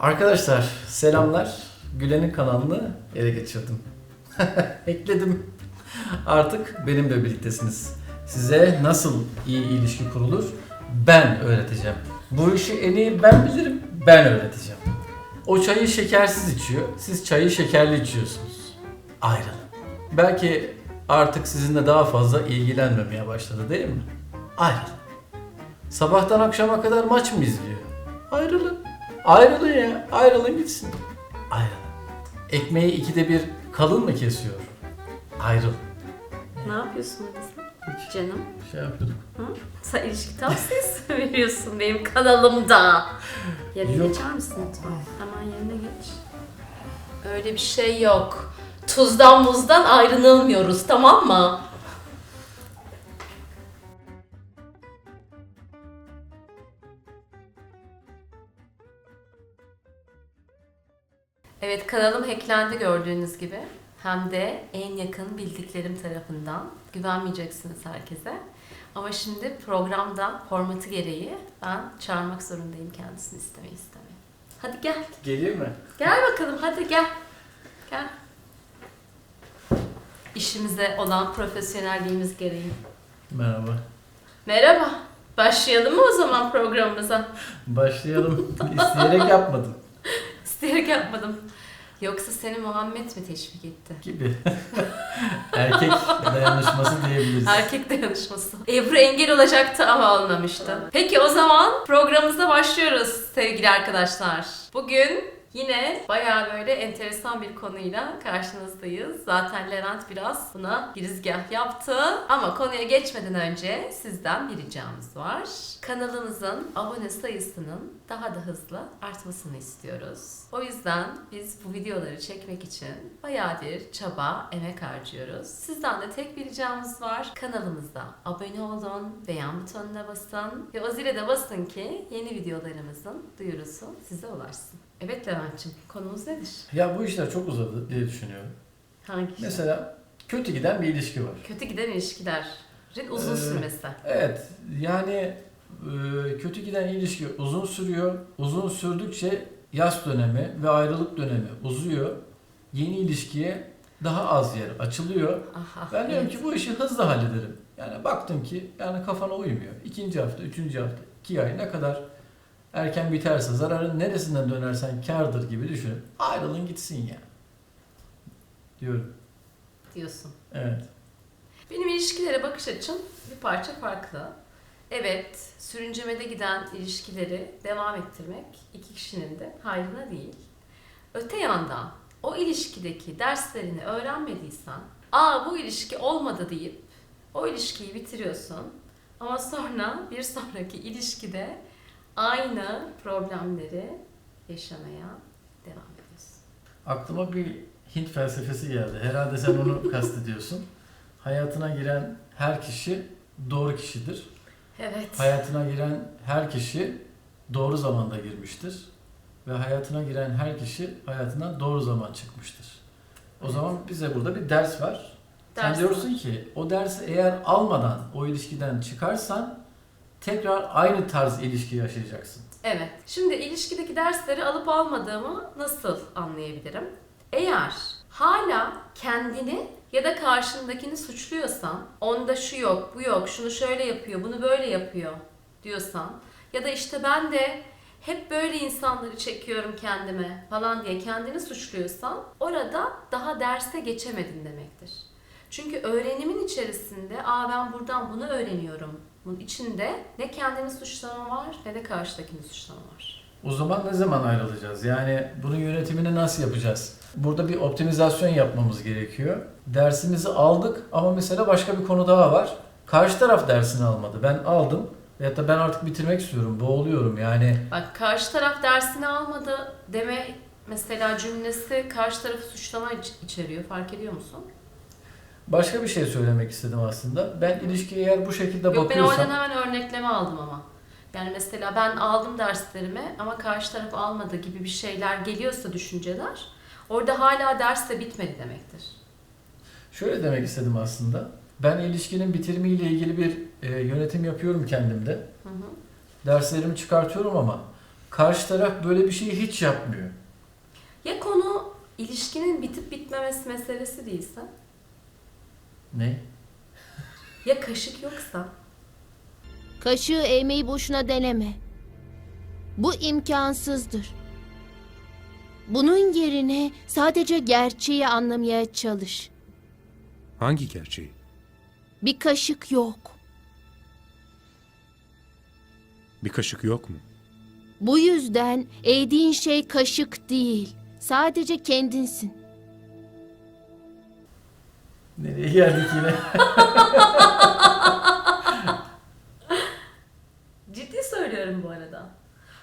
Arkadaşlar selamlar. Gülen'in kanalını ele geçirdim. Ekledim. Artık benimle birliktesiniz. Size nasıl iyi ilişki kurulur ben öğreteceğim. Bu işi en iyi ben bilirim, ben öğreteceğim. O çayı şekersiz içiyor, siz çayı şekerli içiyorsunuz. Ayrılın. Belki artık sizinle daha fazla ilgilenmemeye başladı değil mi? Ayrılın. Sabahtan akşama kadar maç mı izliyor? Ayrılın. Ayrılın ya. Ayrılın gitsin. Ayrılın. Ekmeği ikide bir kalın mı kesiyor? Ayrıl. Ne yapıyorsun burada sen? Canım. Şey yapıyorduk. Hı? Sen ilişki tavsiyesi mi veriyorsun benim kanalımda? Yerine Yok. geçer misin lütfen? Hemen yerine geç. Öyle bir şey yok. Tuzdan muzdan ayrılmıyoruz tamam mı? Evet kanalım hacklendi gördüğünüz gibi. Hem de en yakın bildiklerim tarafından. Güvenmeyeceksiniz herkese. Ama şimdi programda formatı gereği ben çağırmak zorundayım kendisini istemeye istemeye. Hadi gel. Geleyim mi? Gel bakalım hadi gel. Gel. İşimize olan profesyonelliğimiz gereği. Merhaba. Merhaba. Başlayalım mı o zaman programımıza? Başlayalım. İsteyerek yapmadım. İsteyerek yapmadım. Yoksa seni Muhammed mi teşvik etti? Gibi. Erkek dayanışması diyebiliriz. Erkek dayanışması. Ebru engel olacaktı ama olmamıştı. Peki o zaman programımıza başlıyoruz sevgili arkadaşlar. Bugün yine bayağı böyle enteresan bir konuyla karşınızdayız. Zaten Levent biraz buna girizgah yaptı. Ama konuya geçmeden önce sizden bir ricamız var. Kanalımızın abone sayısının daha da hızlı artmasını istiyoruz. O yüzden biz bu videoları çekmek için bayağı bir çaba, emek harcıyoruz. Sizden de tek bir ricamız var. Kanalımıza abone olun, beğen butonuna basın ve o zile de basın ki yeni videolarımızın duyurusu size ulaşsın. Evet Levent'ciğim, konumuz nedir? Ya bu işler çok uzadı diye düşünüyorum. Hangi? Mesela kötü giden bir ilişki var. Kötü giden ilişkilerin uzun Ee, sürmesi. Evet yani kötü giden ilişki uzun sürüyor. Uzun sürdükçe yaz dönemi ve ayrılık dönemi uzuyor. Yeni ilişkiye daha az yer açılıyor. Aha, Ben diyorum evet. ki bu işi hızlı hallederim. Yani baktım ki yani kafana uymuyor. İkinci hafta, üçüncü hafta, iki ay ne kadar erken biterse zararın neresinden dönersen kardır gibi düşünüp ayrılın gitsin ya. Diyorum. diyorsun. Evet. Benim ilişkilere bakış açım bir parça farklı. Evet, sürüncemede giden ilişkileri devam ettirmek iki kişinin de hayrına değil. Öte yandan o ilişkideki derslerini öğrenmediysen, aa bu ilişki olmadı deyip o ilişkiyi bitiriyorsun. Ama sonra bir sonraki ilişkide aynı problemleri yaşamaya devam ediyorsun. Aklıma bir Hint felsefesi geldi. Herhalde sen onu kastediyorsun. Hayatına giren her kişi doğru kişidir. Evet. Hayatına giren her kişi doğru zamanda girmiştir. Ve hayatına giren her kişi hayatından doğru zaman çıkmıştır. O Evet. zaman bize burada bir ders var. Sen Ders diyorsun ki o dersi eğer almadan o ilişkiden çıkarsan tekrar aynı tarz ilişki yaşayacaksın. Evet. Şimdi ilişkideki dersleri alıp almadığımı nasıl anlayabilirim? Eğer hala kendini ya da karşındakini suçluyorsan, onda şu yok, bu yok, şunu şöyle yapıyor, bunu böyle yapıyor diyorsan ya da işte ben de hep böyle insanları çekiyorum kendime falan diye kendini suçluyorsan orada daha derse geçemedin demektir. Çünkü öğrenimin içerisinde aa ben buradan bunu öğreniyorum. Bunun içinde ne kendini suçlama var ne de karşıdakini suçlama var. O zaman ne zaman ayrılacağız? Yani bunun yönetimini nasıl yapacağız? Burada bir optimizasyon yapmamız gerekiyor. Dersimizi aldık ama mesela başka bir konu daha var. Karşı taraf dersini almadı. Ben aldım veyahut da ben artık bitirmek istiyorum. Boğuluyorum yani. Bak karşı taraf dersini almadı deme mesela cümlesi karşı tarafı suçlama iç- içeriyor. Fark ediyor musun? Başka bir şey söylemek istedim aslında. Ben ilişkiye eğer bu şekilde Yok ben bakıyorsam... oradan hemen örnekleme aldım ama. Yani mesela ben aldım derslerimi ama karşı taraf almadı gibi bir şeyler geliyorsa düşünceler orada hala ders de bitmedi demektir. Şöyle demek istedim aslında. Ben ilişkinin bitirimiyle ilgili bir e, yönetim yapıyorum kendimde. Hı hı. Derslerimi çıkartıyorum ama karşı taraf böyle bir şeyi hiç yapmıyor. Ya konu ilişkinin bitip bitmemesi meselesi değilse? Ne? Ya kaşık yoksa? Kaşığı eğmeyi boşuna deneme. Bu imkansızdır. Bunun yerine sadece gerçeği anlamaya çalış. Hangi gerçeği? Bir kaşık yok. Bir kaşık yok mu? Bu yüzden eğdiğin şey kaşık değil. Sadece kendinsin. Nereye geldik yine? Ciddi söylüyorum bu arada.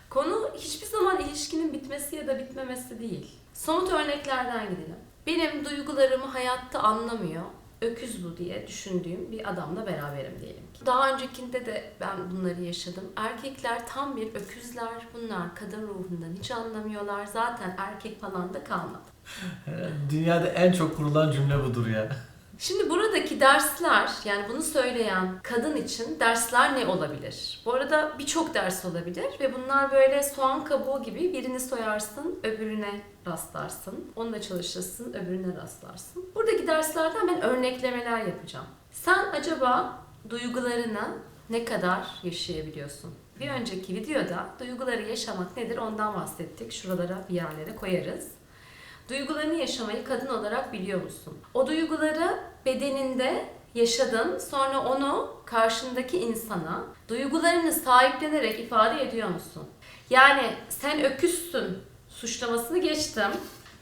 Konu hiçbir zaman ilişkinin bitmesi ya da bitmemesi değil. Somut örneklerden gidelim. Benim duygularımı hayatta anlamıyor, öküz bu diye düşündüğüm bir adamla beraberim diyelim ki. Daha öncekinde de ben bunları yaşadım. Erkekler tam bir öküzler. Bunlar kadın ruhundan hiç anlamıyorlar. Zaten erkek falan da kalmadı. Dünyada en çok kurulan cümle budur ya. Şimdi buradaki dersler yani bunu söyleyen kadın için dersler ne olabilir? Bu arada birçok ders olabilir ve bunlar böyle soğan kabuğu gibi birini soyarsın öbürüne rastlarsın. Onunla çalışırsın öbürüne rastlarsın. Buradaki derslerden ben örneklemeler yapacağım. Sen acaba duygularını ne kadar yaşayabiliyorsun? Bir önceki videoda duyguları yaşamak nedir ondan bahsettik. Şuralara bir yerlere koyarız. Duygularını yaşamayı kadın olarak biliyor musun? O duyguları bedeninde yaşadın, sonra onu karşındaki insana duygularını sahiplenerek ifade ediyor musun? Yani sen öküzsün suçlamasını geçtim.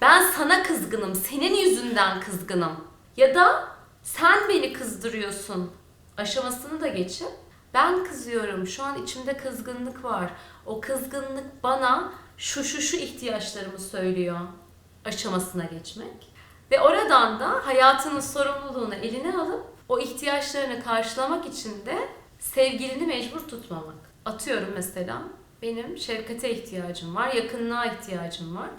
Ben sana kızgınım, senin yüzünden kızgınım. Ya da sen beni kızdırıyorsun aşamasını da geçip ben kızıyorum, şu an içimde kızgınlık var. O kızgınlık bana şu şu şu ihtiyaçlarımı söylüyor aşamasına geçmek. Ve oradan da hayatının sorumluluğunu eline alıp o ihtiyaçlarını karşılamak için de sevgilini mecbur tutmamak. Atıyorum mesela benim şefkate ihtiyacım var, yakınlığa ihtiyacım var.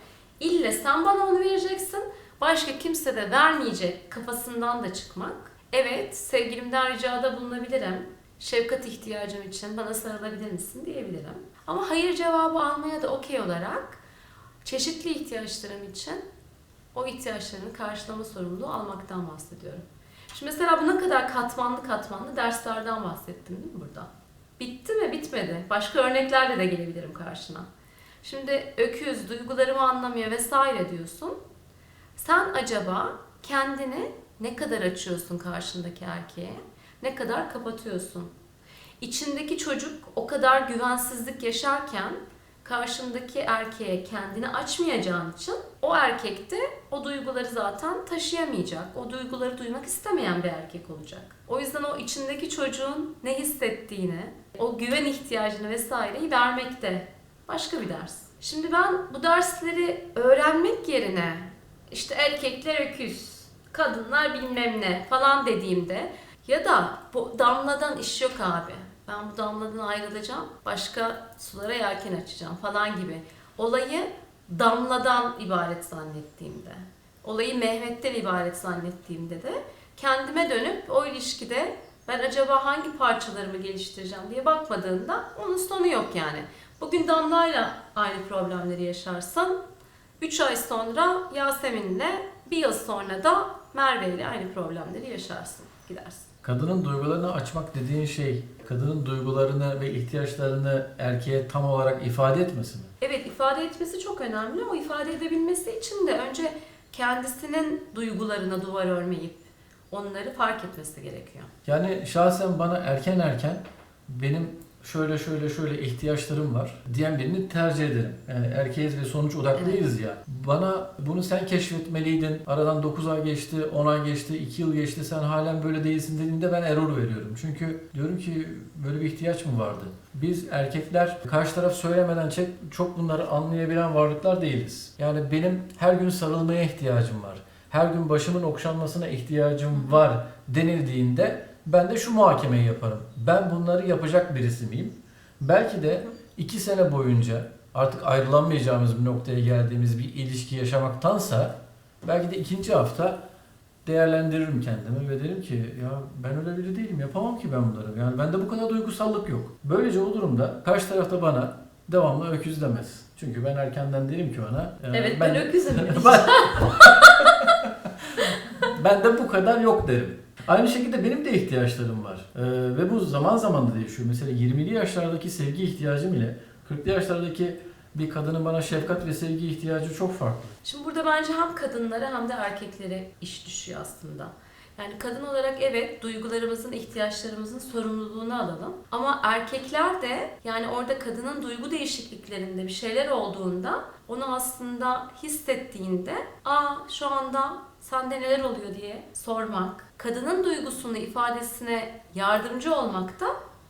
İlle sen bana onu vereceksin, başka kimse de vermeyecek kafasından da çıkmak. Evet, sevgilimden ricada bulunabilirim. Şefkat ihtiyacım için bana sarılabilir misin diyebilirim. Ama hayır cevabı almaya da okey olarak çeşitli ihtiyaçlarım için o ihtiyaçlarını karşılama sorumluluğu almaktan bahsediyorum. Şimdi mesela bu ne kadar katmanlı katmanlı derslerden bahsettim değil mi burada? Bitti mi? Bitmedi. Başka örneklerle de gelebilirim karşına. Şimdi öküz, duygularımı anlamıyor vesaire diyorsun. Sen acaba kendini ne kadar açıyorsun karşındaki erkeğe? Ne kadar kapatıyorsun? İçindeki çocuk o kadar güvensizlik yaşarken karşındaki erkeğe kendini açmayacağın için o erkek de o duyguları zaten taşıyamayacak. O duyguları duymak istemeyen bir erkek olacak. O yüzden o içindeki çocuğun ne hissettiğini, o güven ihtiyacını vesaireyi vermek de başka bir ders. Şimdi ben bu dersleri öğrenmek yerine işte erkekler öküz, kadınlar bilmem ne falan dediğimde ya da bu damladan iş yok abi. Ben bu damladan ayrılacağım. Başka sulara yelken açacağım falan gibi. Olayı damladan ibaret zannettiğimde, olayı Mehmet'ten ibaret zannettiğimde de kendime dönüp o ilişkide ben acaba hangi parçalarımı geliştireceğim diye bakmadığında onun sonu yok yani. Bugün Damla'yla aynı problemleri yaşarsan 3 ay sonra Yasemin'le bir yıl sonra da Merve'yle aynı problemleri yaşarsın, gidersin. Kadının duygularını açmak dediğin şey, kadının duygularını ve ihtiyaçlarını erkeğe tam olarak ifade etmesi mi? Evet ifade etmesi çok önemli ama ifade edebilmesi için de önce kendisinin duygularına duvar örmeyip onları fark etmesi gerekiyor. Yani şahsen bana erken erken benim şöyle şöyle şöyle ihtiyaçlarım var diyen birini tercih ederim. Yani erkeğiz ve sonuç odaklıyız ya. Bana bunu sen keşfetmeliydin. Aradan 9 ay geçti, 10 ay geçti, 2 yıl geçti. Sen halen böyle değilsin dediğinde ben error veriyorum. Çünkü diyorum ki böyle bir ihtiyaç mı vardı? Biz erkekler karşı taraf söylemeden çok, çok bunları anlayabilen varlıklar değiliz. Yani benim her gün sarılmaya ihtiyacım var. Her gün başımın okşanmasına ihtiyacım var denildiğinde ben de şu muhakemeyi yaparım. Ben bunları yapacak birisi miyim? Belki de iki sene boyunca artık ayrılamayacağımız bir noktaya geldiğimiz bir ilişki yaşamaktansa belki de ikinci hafta değerlendiririm kendimi ve derim ki ya ben öyle biri değilim yapamam ki ben bunları. Yani bende bu kadar duygusallık yok. Böylece o durumda karşı tarafta bana devamlı öküz demez. Çünkü ben erkenden derim ki ona. e, Evet ben, öküzüm. ben, ben de bu kadar yok derim. Aynı şekilde benim de ihtiyaçlarım var. Ee, ve bu zaman zaman da değişiyor. Mesela 20'li yaşlardaki sevgi ihtiyacım ile 40'lı yaşlardaki bir kadının bana şefkat ve sevgi ihtiyacı çok farklı. Şimdi burada bence hem kadınlara hem de erkeklere iş düşüyor aslında. Yani kadın olarak evet duygularımızın, ihtiyaçlarımızın sorumluluğunu alalım. Ama erkekler de yani orada kadının duygu değişikliklerinde bir şeyler olduğunda onu aslında hissettiğinde aa şu anda sende neler oluyor diye sormak, kadının duygusunu ifadesine yardımcı olmak da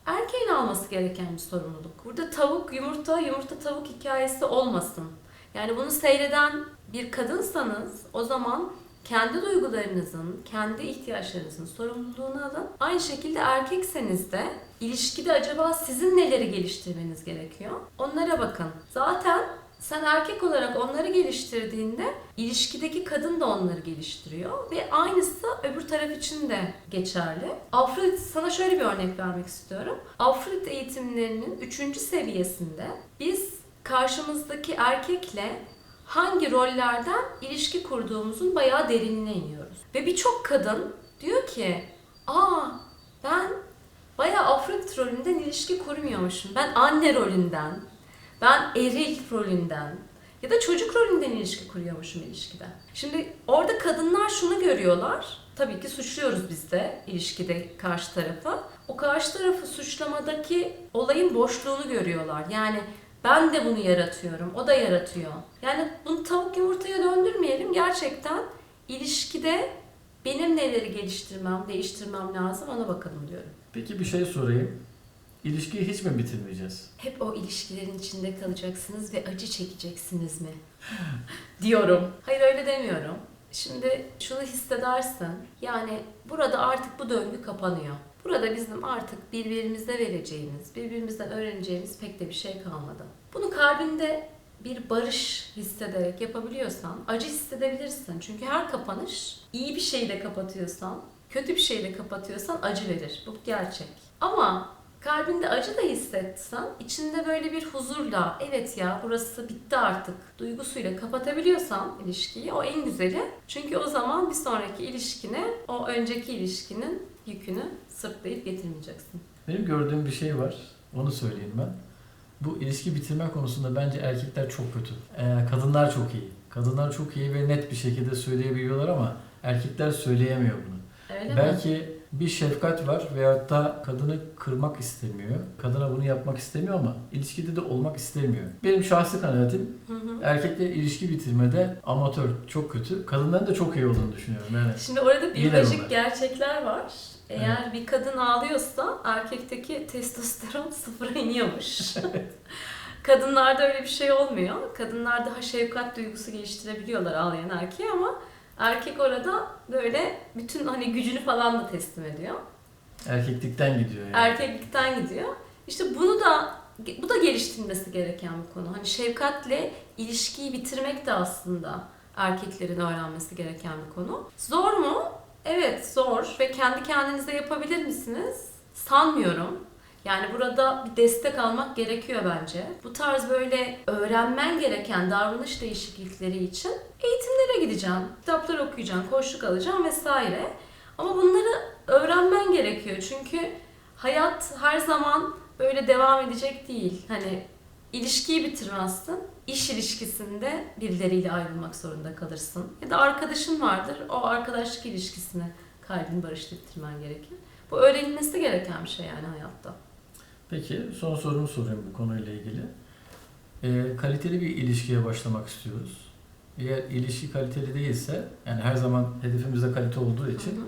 erkeğin alması gereken bir sorumluluk. Burada tavuk yumurta, yumurta tavuk hikayesi olmasın. Yani bunu seyreden bir kadınsanız o zaman kendi duygularınızın, kendi ihtiyaçlarınızın sorumluluğunu alın. Aynı şekilde erkekseniz de ilişkide acaba sizin neleri geliştirmeniz gerekiyor? Onlara bakın. Zaten sen erkek olarak onları geliştirdiğinde ilişkideki kadın da onları geliştiriyor ve aynısı öbür taraf için de geçerli. Afrodit sana şöyle bir örnek vermek istiyorum. Afrodit eğitimlerinin 3. seviyesinde biz karşımızdaki erkekle hangi rollerden ilişki kurduğumuzun bayağı derinine iniyoruz. Ve birçok kadın diyor ki, aa ben bayağı Afrodit rolünden ilişki kurmuyormuşum. Ben anne rolünden, ben eril rolünden ya da çocuk rolünden ilişki kuruyormuşum ilişkide. Şimdi orada kadınlar şunu görüyorlar. Tabii ki suçluyoruz biz de ilişkide karşı tarafı. O karşı tarafı suçlamadaki olayın boşluğunu görüyorlar. Yani ben de bunu yaratıyorum, o da yaratıyor. Yani bunu tavuk yumurtaya döndürmeyelim. Gerçekten ilişkide benim neleri geliştirmem, değiştirmem lazım ona bakalım diyorum. Peki bir şey sorayım. İlişkiyi hiç mi bitirmeyeceğiz? Hep o ilişkilerin içinde kalacaksınız ve acı çekeceksiniz mi? diyorum. Hayır öyle demiyorum. Şimdi şunu hissedersin. Yani burada artık bu döngü kapanıyor. Burada bizim artık birbirimize vereceğimiz, birbirimizden öğreneceğimiz pek de bir şey kalmadı. Bunu kalbinde bir barış hissederek yapabiliyorsan acı hissedebilirsin. Çünkü her kapanış iyi bir şeyle kapatıyorsan, kötü bir şeyle kapatıyorsan acı verir. Bu gerçek. Ama kalbinde acı da hissetsen, içinde böyle bir huzurla, evet ya burası bitti artık duygusuyla kapatabiliyorsan ilişkiyi o en güzeli. Çünkü o zaman bir sonraki ilişkine o önceki ilişkinin yükünü sırtlayıp getirmeyeceksin. Benim gördüğüm bir şey var. Onu söyleyeyim ben. Bu ilişki bitirme konusunda bence erkekler çok kötü. Ee, kadınlar çok iyi. Kadınlar çok iyi ve net bir şekilde söyleyebiliyorlar ama erkekler söyleyemiyor bunu. Öyle mi? Bir şefkat var veyahut da kadını kırmak istemiyor. Kadına bunu yapmak istemiyor ama ilişkide de olmak istemiyor. Benim şahsi kanaatim Hı hı. erkekler ilişki bitirmede amatör çok kötü. Kadınların da çok iyi olduğunu düşünüyorum. Yani Şimdi orada biyolojik gerçekler var. Eğer bir kadın ağlıyorsa erkekteki testosteron sıfıra iniyormuş. Kadınlarda öyle bir şey olmuyor. Kadınlar daha şefkat duygusu geliştirebiliyorlar ağlayan erkeğe ama erkek orada böyle bütün hani gücünü falan da teslim ediyor. erkeklikten gidiyor yani. Erkeklikten gidiyor. İşte bunu da bu da geliştirilmesi gereken bir konu. Hani şefkatle ilişkiyi bitirmek de aslında erkeklerin öğrenmesi gereken bir konu. Zor mu? Evet zor ve kendi kendinize yapabilir misiniz? Sanmıyorum. Yani burada bir destek almak gerekiyor bence. Bu tarz böyle öğrenmen gereken davranış değişiklikleri için eğitimlere gideceğim, kitaplar okuyacağım, koçluk alacağım vesaire. Ama bunları öğrenmen gerekiyor çünkü hayat her zaman böyle devam edecek değil. Hani ilişkiyi bitirmezsin. İş ilişkisinde birileriyle ayrılmak zorunda kalırsın. Ya da arkadaşın vardır. O arkadaşlık ilişkisini kalbin barışla bitirmen gerekir. Bu öğrenilmesi gereken bir şey yani hayatta. Peki son sorumu sorayım bu konuyla ilgili. Ee, kaliteli bir ilişkiye başlamak istiyoruz. Eğer ilişki kaliteli değilse, yani her zaman hedefimizde kalite olduğu için Hı hı.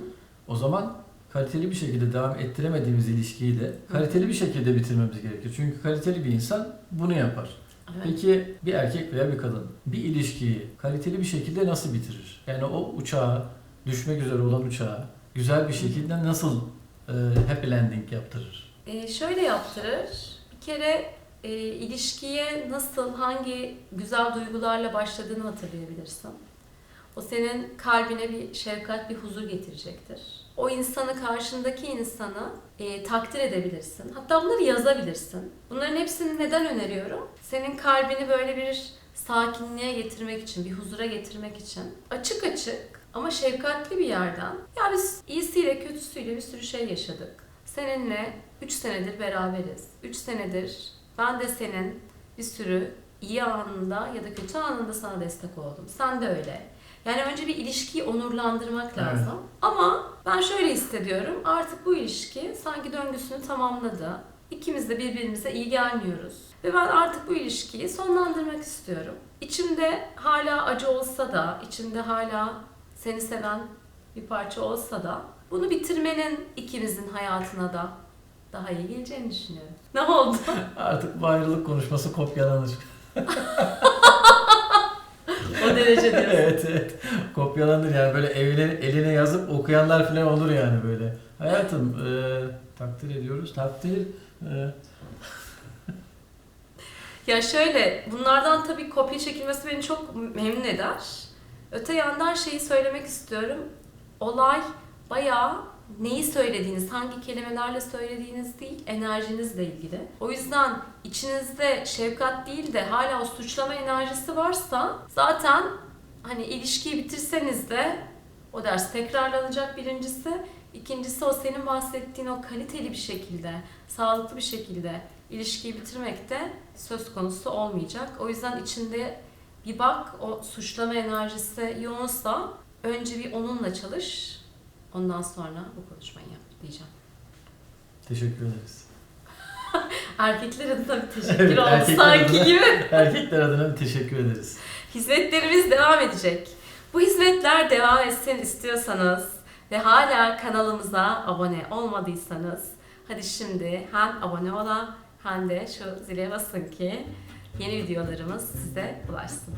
o zaman kaliteli bir şekilde devam ettiremediğimiz ilişkiyi de kaliteli bir şekilde bitirmemiz gerekir. Çünkü kaliteli bir insan bunu yapar. Evet. Peki bir erkek veya bir kadın bir ilişkiyi kaliteli bir şekilde nasıl bitirir? Yani o uçağı, düşmek üzere olan uçağı güzel bir şekilde nasıl e, happy landing yaptırır? Ee, şöyle yaptırır. Bir kere e, ilişkiye nasıl, hangi güzel duygularla başladığını hatırlayabilirsin. O senin kalbine bir şefkat, bir huzur getirecektir. o insanı, karşındaki insanı e, takdir edebilirsin. Hatta bunları yazabilirsin. Bunların hepsini neden öneriyorum? Senin kalbini böyle bir sakinliğe getirmek için, bir huzura getirmek için. Açık açık ama şefkatli bir yerden. Ya biz iyisiyle kötüsüyle bir sürü şey yaşadık. Seninle 3 senedir beraberiz. 3 senedir ben de senin bir sürü iyi anında ya da kötü anında sana destek oldum. Sen de öyle. Yani önce bir ilişkiyi onurlandırmak Evet. lazım. Ama ben şöyle hissediyorum. Artık bu ilişki sanki döngüsünü tamamladı. İkimiz de birbirimize iyi gelmiyoruz. Ve ben artık bu ilişkiyi sonlandırmak istiyorum. İçimde hala acı olsa da, içimde hala seni seven bir parça olsa da bunu bitirmenin ikimizin hayatına da daha iyi geleceğini düşünüyorum. Ne oldu? Artık bu ayrılık konuşması kopyalanır. o derece diyorsun. evet evet. Kopyalanır yani böyle evine, eline yazıp okuyanlar falan olur yani böyle. Hayatım e, takdir ediyoruz. Takdir e, Ya şöyle, bunlardan tabii kopya çekilmesi beni çok memnun eder. Öte yandan şeyi söylemek istiyorum. Olay bayağı neyi söylediğiniz, hangi kelimelerle söylediğiniz değil, enerjinizle ilgili. O yüzden içinizde şefkat değil de hala o suçlama enerjisi varsa zaten hani ilişkiyi bitirseniz de o ders tekrarlanacak birincisi. İkincisi o senin bahsettiğin o kaliteli bir şekilde, sağlıklı bir şekilde ilişkiyi bitirmek de söz konusu olmayacak. O yüzden içinde bir bak o suçlama enerjisi yoğunsa önce bir onunla çalış. Ondan sonra bu konuşmayı yap diyeceğim. teşekkür ederiz. Erkekler adına bir teşekkür Evet, oldu sanki adına. gibi. Erkekler adına bir teşekkür ederiz. Hizmetlerimiz devam edecek. Bu hizmetler devam etsin istiyorsanız ve hala kanalımıza abone olmadıysanız hadi şimdi hem abone ola hem de şu zile basın ki yeni videolarımız size ulaşsın.